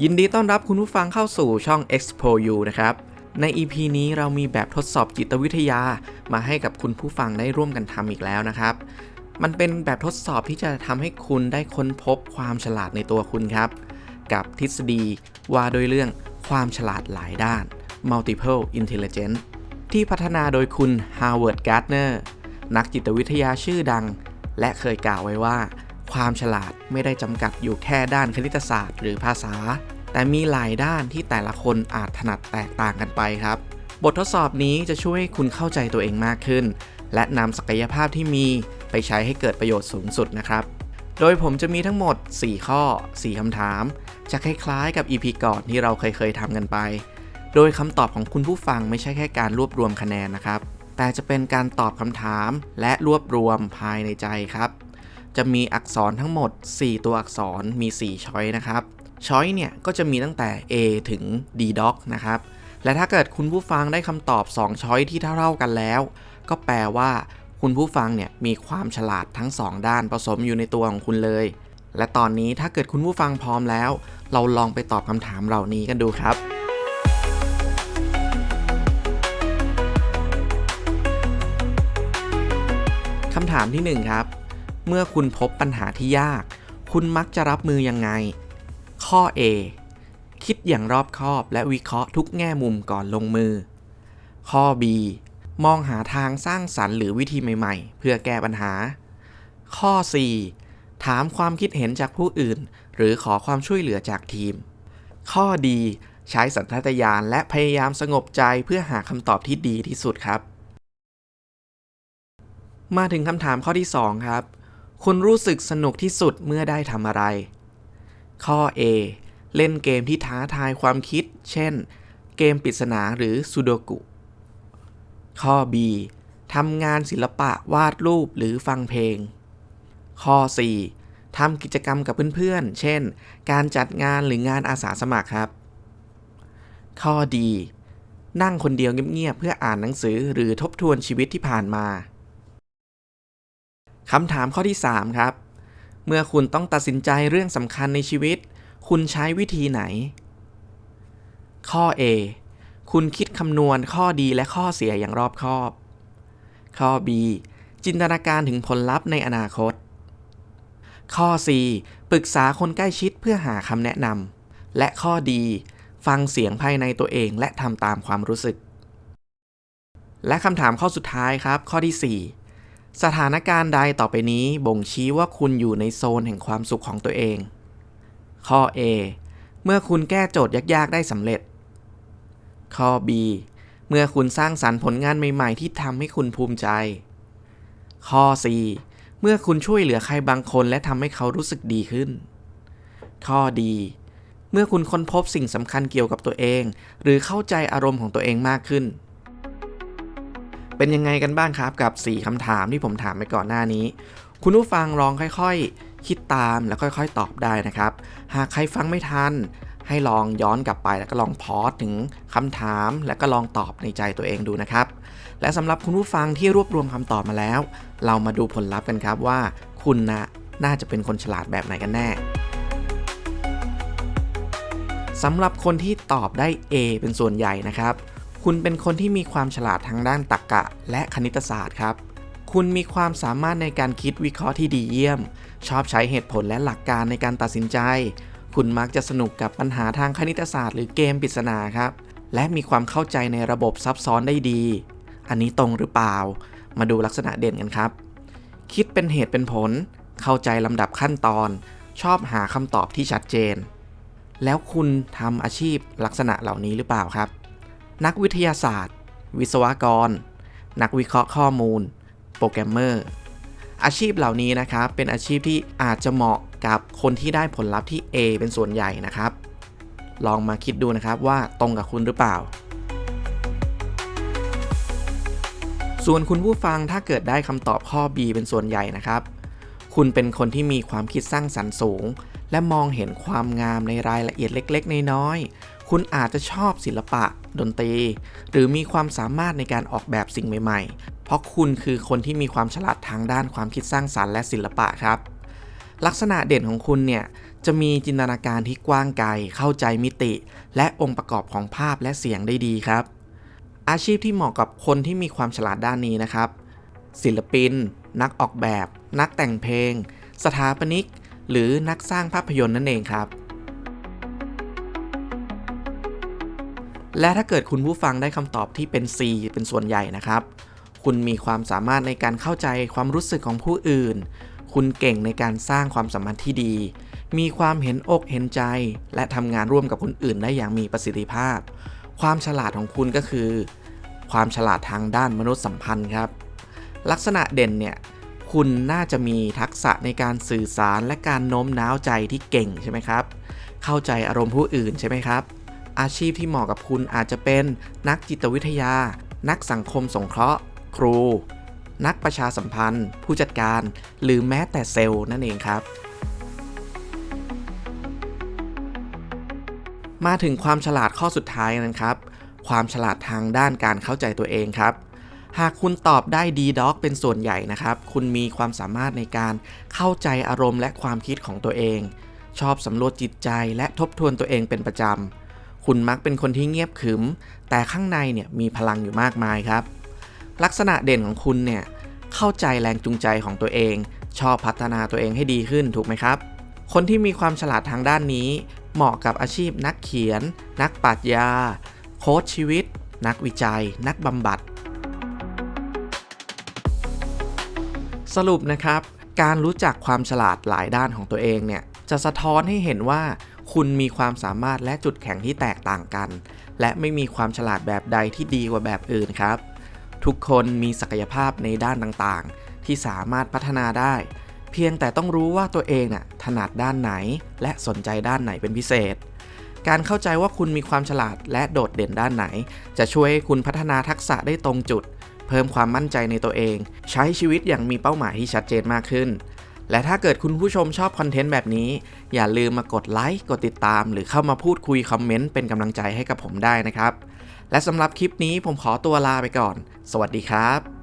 ยินดีต้อนรับคุณผู้ฟังเข้าสู่ช่อง Expo U นะครับ ใน EP นี้เรามีแบบทดสอบจิตวิทยา มาให้กับคุณผู้ฟังได้ร่วมกันทำอีกแล้วนะครับ มันเป็นแบบทดสอบที่จะทำให้คุณได้ค้นพบความฉลาดในตัวคุณครับ กับทฤษฎีว่าโดยเรื่องความฉลาดหลายด้าน multiple intelligence ที่พัฒนาโดยคุณ Howard Gardner นักจิตวิทยาชื่อดัง และเคยกล่าวไว้ว่า ความฉลาดไม่ได้จำกัดอยู่แค่ด้านคณิตศาสตร์ หรือภาษา แต่มีหลายด้านที่แต่ละคนอาจถนัดแตกต่างกันไปครับ บททดสอบนี้จะช่วยให้คุณเข้าใจตัวเองมากขึ้น และนำศักยภาพที่มีไปใช้ให้เกิดประโยชน์สูงสุดนะครับ โดยผมจะมีทั้งหมด 4 ข้อ 4คำถาม จะคล้ายๆ กับ EP ก่อนที่เราเคยเคยทำกันไป โดยคำตอบของคุณผู้ฟังไม่ใช่แค่การรวบรวมคะแนนนะครับ แต่จะเป็นการตอบคำถามและรวบรวมภายในใจครับ จะมีอักษรทั้งหมด 4 ตัวอักษรมี 4 ช้อยนะครับช้อยเนี่ยก็จะมีตั้งแต่ A ถึง D doc นะครับ และถ้าเกิดคุณผู้ฟังได้คำตอบ 2 ช้อยที่เท่าๆกันแล้ว ก็แปลว่า คุณผู้ฟังเนี่ยมีความฉลาดทั้ง 2 ด้านผสมอยู่ในตัวของคุณเลย และตอนนี้ถ้าเกิดคุณผู้ฟังพร้อมแล้ว เราลองไปตอบคำถามเหล่านี้กันดูครับคำถามที่ 1 ครับ เมื่อคุณพบปัญหาที่ยาก คุณมักจะรับมือยังไง ข้อ A คิดอย่างรอบคอบและวิเคราะห์ทุกแง่มุมก่อนลงมือ ข้อ B มองหาทางสร้างสรรค์หรือวิธีใหม่ๆ เพื่อแก้ปัญหา ข้อ4ถามความคิดเห็นจากผู้อื่น หรือขอความช่วยเหลือจากทีม ข้อดีใช้สัญชาตญาณและพยายามสงบใจเพื่อหาคำตอบที่ดีที่สุดครับ มาถึงคำถามข้อที่ 2 ครับ คุณรู้สึกสนุกที่สุดเมื่อได้ทำอะไร ข้อ A เล่นเกมที่ท้าทายความคิด เช่น เกมปริศนาหรือซูโดกุ ข้อ B ทำงานศิลปะวาดรูปหรือฟังเพลง ข้อ 4 ทำกิจกรรมกับเพื่อนๆ เช่น การจัดงานหรืองานอาสาสมัครครับ ข้อดี นั่งคนเดียวเงียบๆ เพื่ออ่านหนังสือหรือทบทวนชีวิตที่ผ่านมา คำถามข้อที่ 3 ครับ เมื่อคุณต้องตัดสินใจเรื่องสำคัญในชีวิต คุณใช้วิธีไหน ข้อ A คุณคิดคำนวณข้อดีและข้อเสียอย่างรอบคอบ ข้อ B จินตนาการถึงผลลัพธ์ในอนาคต ข้อ C ปรึกษาคนใกล้ชิดเพื่อหาคำแนะนำ และข้อดีฟังเสียงภายในตัวเองและทำตามความรู้สึก และคำถามข้อสุดท้ายครับ ข้อที่ 4 สถานการณ์ใดต่อไปนี้บ่งชี้ว่าคุณอยู่ในโซนแห่งความสุขของตัวเอง ข้อ A เมื่อคุณแก้โจทย์ยากๆ ได้สำเร็จ ข้อ B เมื่อคุณสร้างสรรค์ผลงานใหม่ๆ ที่ทำให้คุณภูมิใจ ข้อ C เมื่อคุณช่วยเหลือใครบางคนและทำให้เขารู้สึกดีขึ้น ข้อดีเมื่อคุณค้นพบสิ่งสำคัญเกี่ยวกับตัวเอง หรือเข้าใจอารมณ์ของตัวเองมากขึ้น เป็นยังไงกันบ้างครับกับ 4คำถามที่ผมถามไปก่อนหน้านี้ คุณผู้ฟังลองค่อยๆ คิดตามแล้วค่อยๆ ตอบได้นะครับ หากใครฟังไม่ทัน ให้ลองย้อนกลับไปแล้วก็ลองพอสถึงคำถาม แล้วก็ลองตอบในใจตัวเองดูนะครับ และสำหรับคุณผู้ฟังที่รวบรวมคำตอบมาแล้ว เรามาดูผลลัพธ์กันครับว่า คุณนะน่าจะเป็นคนฉลาดแบบไหนกันแน่สำหรับคนที่ตอบได้ A เป็นส่วนใหญ่นะครับ คุณเป็นคนที่มีความฉลาดทางด้านตรรกะและคณิตศาสตร์ครับ คุณมีความสามารถในการคิดวิเคราะห์ที่ดีเยี่ยม ชอบใช้เหตุผลและหลักการในการตัดสินใจ คุณมักจะสนุกกับปัญหาทางคณิตศาสตร์หรือเกมปริศนาครับ และมีความเข้าใจในระบบซับซ้อนได้ดี อันนี้ตรงหรือเปล่า มาดูลักษณะเด่นกันครับ คิดเป็นเหตุเป็นผล เข้าใจลำดับขั้นตอน ชอบหาคำตอบที่ชัดเจน แล้วคุณทำอาชีพลักษณะเหล่านี้หรือเปล่าครับ นักวิทยาศาสตร์ วิศวกร นักวิเคราะห์ข้อมูล โปรแกรมเมอร์ อาชีพเหล่านี้นะครับ เป็นอาชีพที่อาจจะเหมาะกับคนที่ได้ผลลัพธ์ที่ A เป็นส่วนใหญ่นะครับ ลองมาคิดดูนะครับว่าตรงกับคุณหรือเปล่า ส่วนคุณผู้ฟังถ้าเกิดได้คำตอบข้อ B เป็นส่วนใหญ่นะครับ คุณเป็นคนที่มีความคิดสร้างสรรค์สูง และมองเห็นความงามในรายละเอียดเล็ก ๆ น้อยๆคุณอาจจะชอบศิลปะ ดนตรี หรือมีความสามารถในการออกแบบสิ่งใหม่ ๆ เพราะคุณคือคนที่มีความฉลาดทางด้านความคิดสร้างสรรค์และศิลปะครับ ลักษณะเด่นของคุณเนี่ยจะมีจินตนาการที่กว้างไกล เข้าใจมิติ และองค์ประกอบของภาพและเสียงได้ดีครับ อาชีพที่เหมาะกับคนที่มีความฉลาดด้านนี้นะครับ ศิลปิน นักออกแบบ นักแต่งเพลง สถาปนิก หรือนักสร้างภาพยนตร์นั่นเองครับ และถ้าเกิดคุณผู้ฟังได้คำตอบที่เป็น C เป็นส่วนใหญ่นะครับ คุณมีความสามารถในการเข้าใจความรู้สึกของผู้อื่น คุณเก่งในการสร้างความสัมพันธ์ที่ดี มีความเห็นอกเห็นใจ และทำงานร่วมกับคนอื่นได้อย่างมีประสิทธิภาพ ความฉลาดของคุณก็คือ ความฉลาดทางด้านมนุษยสัมพันธ์ครับ ลักษณะเด่นเนี่ยคุณน่าจะมีทักษะในการสื่อสารและการโน้มน้าวใจที่เก่งใช่ไหมครับ เข้าใจอารมณ์ผู้อื่นใช่ไหมครับ อาชีพที่เหมาะกับคุณอาจจะเป็นนักจิตวิทยา นักสังคมสงเคราะห์ ครู นักประชาสัมพันธ์ ผู้จัดการ หรือแม้แต่เซลล์นั่นเองครับ มาถึงความฉลาดข้อสุดท้ายนะครับ ความฉลาดทางด้านการเข้าใจตัวเองครับหากคุณตอบได้ดีด็อกเป็นส่วนใหญ่นะครับ คุณมีความสามารถในการเข้าใจอารมณ์และความคิดของตัวเอง ชอบสำรวจจิตใจและทบทวนตัวเองเป็นประจำ คุณมักเป็นคนที่เงียบขึม แต่ข้างในเนี่ยมีพลังอยู่มากมายครับ ลักษณะเด่นของคุณเนี่ยเข้าใจแรงจูงใจของตัวเอง ชอบพัฒนาตัวเองให้ดีขึ้นถูกไหมครับ คนที่มีความฉลาดทางด้านนี้ เหมาะกับอาชีพนักเขียน นักปรัชญา โค้ชชีวิต นักวิจัย นักบำบัด สรุปนะครับ การรู้จักความฉลาดหลายด้านของตัวเองเนี่ยจะสะท้อนให้เห็นว่าคุณมีความสามารถและจุดแข็งที่แตกต่างกัน และไม่มีความฉลาดแบบใดที่ดีกว่าแบบอื่นครับ ทุกคนมีศักยภาพในด้านต่างๆ ที่สามารถพัฒนาได้ เพียงแต่ต้องรู้ว่าตัวเองน่ะถนัดด้านไหน และสนใจด้านไหนเป็นพิเศษ การเข้าใจว่าคุณมีความฉลาดและโดดเด่นด้านไหน จะช่วยให้คุณพัฒนาทักษะได้ตรงจุด พิ่มความมั่นใจในตัวเอง ใช้ชีวิตอย่างมีเป้าหมายที่ชัดเจนมากขึ้น และถ้าเกิดคุณผู้ชมชอบคอนเทนต์แบบนี้ อย่าลืมมากดไลค์กดติดตาม หรือเข้ามาพูดคุยคอมเมนต์เป็นกำลังใจให้กับผมได้นะครับ และสำหรับคลิปนี้ผมขอตัวลาไปก่อน สวัสดีครับ